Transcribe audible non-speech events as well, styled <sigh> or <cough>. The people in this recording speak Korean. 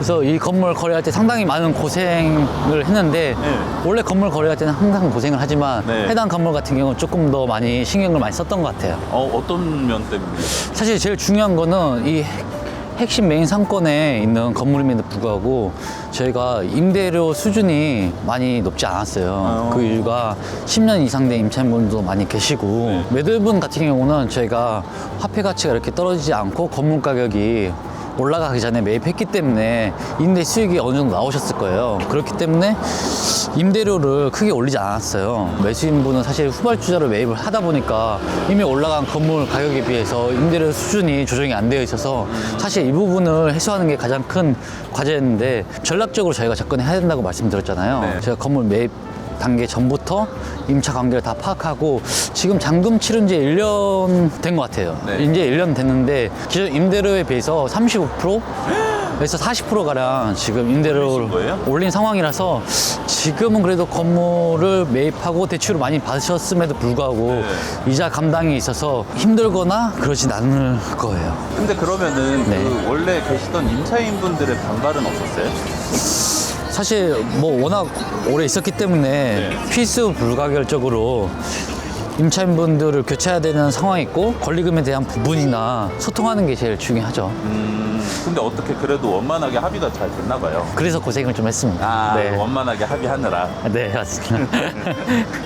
그래서 이 건물 거래할 때 상당히 많은 고생을 했는데 네. 원래 건물 거래할 때는 항상 고생을 하지만 네. 해당 건물 같은 경우는 조금 더 많이 신경을 많이 썼던 것 같아요. 어, 어떤 면 때문에? 사실 제일 중요한 거는 이 핵심 메인 상권에 있는 건물임에도 불구하고 저희가 임대료 수준이 많이 높지 않았어요. 어. 그 이유가 10년 이상 된 임차인분도 많이 계시고 네. 매도분 같은 경우는 저희가 화폐 가치가 이렇게 떨어지지 않고 건물 가격이 올라가기 전에 매입했기 때문에 임대 수익이 어느 정도 나오셨을 거예요. 그렇기 때문에 임대료를 크게 올리지 않았어요. 매수인분은 사실 후발주자로 매입을 하다 보니까 이미 올라간 건물 가격에 비해서 임대료 수준이 조정이 안 되어 있어서 사실 이 부분을 해소하는 게 가장 큰 과제였는데 전략적으로 저희가 접근해야 된다고 말씀드렸잖아요. 네. 제가 건물 매입 단계 전부터 임차 관계를 다 파악하고 지금 잔금 치른 지 1년 된 것 같아요. 네. 이제 1년 됐는데 기존 임대료에 비해서 35% 에서 40%가량 지금 임대료를? 올린 상황이라서 지금은 그래도 건물을 매입하고 대출을 많이 받으셨음에도 불구하고 네. 이자 감당이 있어서 힘들거나 그러진 않을 거예요. 근데 그러면은 네. 그 원래 계시던 임차인분들의 반발은 없었어요? 사실 뭐 워낙 오래 있었기 때문에 네. 필수 불가결적으로 임차인분들을 교체해야 되는 상황이 있고 권리금에 대한 부분이나 소통하는 게 제일 중요하죠. 음, 근데 어떻게 그래도 원만하게 합의가 잘 됐나 봐요. 그래서 고생을 좀 했습니다. 아, 네. 원만하게 합의하느라. 네, 맞습니다. <laughs>